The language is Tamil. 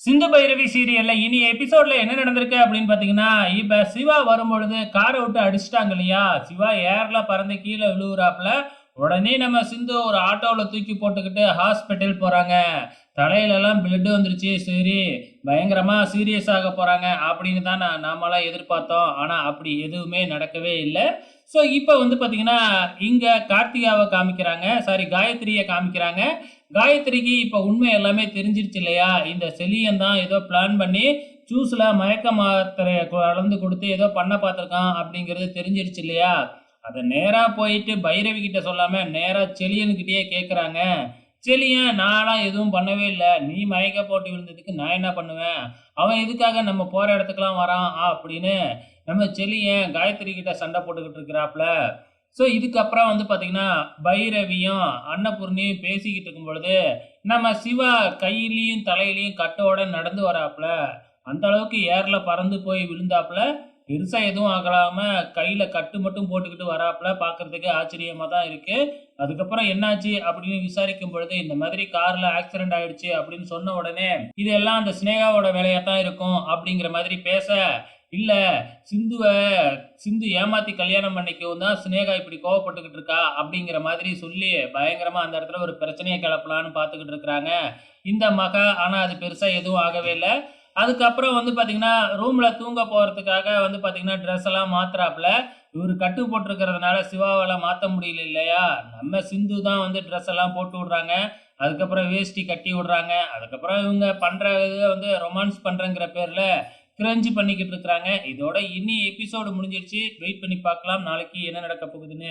சிந்து பைரவி சீரியல்ல இனி எபிசோட்ல என்ன நடந்திருக்கு அப்படின்னு பாத்தீங்கன்னா இப்ப சிவா வரும்பொழுது காரை விட்டு அடிச்சிட்டாங்க இல்லையா? சிவா ஏர்ல பறந்து கீழே விழுவுறாப்புல உடனே நம்ம சிந்து ஒரு ஆட்டோவில் தூக்கி போட்டுக்கிட்டு ஹாஸ்பிட்டல் போறாங்க. தலையிலெல்லாம் பிளட்டு வந்துருச்சு சரி பயங்கரமா சீரியஸ் ஆக போறாங்க அப்படின்னு தான் நான் நாமெல்லாம் எதிர்பார்த்தோம். ஆனால் அப்படி எதுவுமே நடக்கவே இல்லை. ஸோ இப்போ வந்து பார்த்திங்கன்னா இங்கே கார்த்திகாவை காமிக்கிறாங்க. சாரி காயத்ரியை காமிக்கிறாங்க. காயத்ரிக்கு இப்போ உண்மை எல்லாமே தெரிஞ்சிருச்சு இல்லையா? இந்த செலியன் தான் ஏதோ பிளான் பண்ணி ஜூஸில் மயக்க மாத்திரை கலந்து கொடுத்து ஏதோ பண்ண பார்த்துருக்கான் அப்படிங்கிறது தெரிஞ்சிருச்சு இல்லையா? அதை நேராக போயிட்டு பைரவி கிட்ட சொல்லாமல் நேராக செலியன்கிட்டயே கேட்குறாங்க செலியன் நானாம் எதுவும் பண்ணவே இல்லை. நீ மயக்க போட்டு விழுந்ததுக்கு நான் என்ன பண்ணுவேன்? அவன் எதுக்காக நம்ம போகிற இடத்துக்குலாம் வரான்? அப்படின்னு நம்ம செலியன் காயத்ரி கிட்ட சண்டை போட்டுக்கிட்டு இருக்கிறாப்புல ஸோ இதுக்கப்புறம் வந்து பார்த்தீங்கன்னா பைரவியும் அன்னபூர்ணியும் பேசிக்கிட்டு இருக்கும் பொழுது நம்ம சிவா கையிலையும் தலையிலையும் கட்டோட நடந்து வராப்புல. அந்த அளவுக்கு ஏரில் பறந்து போய் விழுந்தாப்புல பெருசாக எதுவும் ஆகலாம கையில் கட்டு மட்டும் போட்டுக்கிட்டு வராப்புல. பார்க்குறதுக்கு ஆச்சரியமாக தான் இருக்குது அதுக்கப்புறம் என்னாச்சு அப்படின்னு விசாரிக்கும் பொழுது இந்த மாதிரி காரில் ஆக்சிடென்ட் ஆயிடுச்சு அப்படின்னு சொன்ன உடனே இதெல்லாம் அந்த ஸ்னேகாவோட வேலையாக தான் இருக்கும் அப்படிங்கிற மாதிரி பேச இல்லை சிந்துவை சிந்து ஏமாத்தி கல்யாணம் பண்ணிக்கவும் தான் சினேகா இப்படி கோவப்பட்டுக்கிட்டு இருக்கா அப்படிங்கிற மாதிரி சொல்லி பயங்கரமாக அந்த இடத்துல ஒரு பிரச்சனையை கிளப்பலான்னு பார்த்துக்கிட்டு இருக்கிறாங்க. இந்த மகா ஆனால் அது பெருசாக எதுவும் ஆகவே இல்லை. அதுக்கப்புறம் வந்து பார்த்தீங்கன்னா ரூமில் தூங்க போகிறதுக்காக வந்து பார்த்தீங்கன்னா ட்ரெஸ் எல்லாம் மாத்துறாப்புல. இவர் கட்டு போட்டிருக்கிறதுனால சிவாவெல்லாம் மாற்ற முடியல இல்லையா? நம்ம சிந்து தான் வந்து ட்ரெஸ் எல்லாம் போட்டு விடுறாங்க. அதுக்கப்புறம் வேஷ்டி கட்டி விடுறாங்க. அதுக்கப்புறம் இவங்க பண்ணுற இது வந்து ரொமான்ஸ் பண்ணுறங்கிற பேரில் கிரஞ்சு பண்ணிக்கிட்டு இருக்கிறாங்க. இதோட இனி எபிசோடு முடிஞ்சிருச்சு. வெயிட் பண்ணி பார்க்கலாம். நாளைக்கு என்ன நடக்க போகுதுன்னு.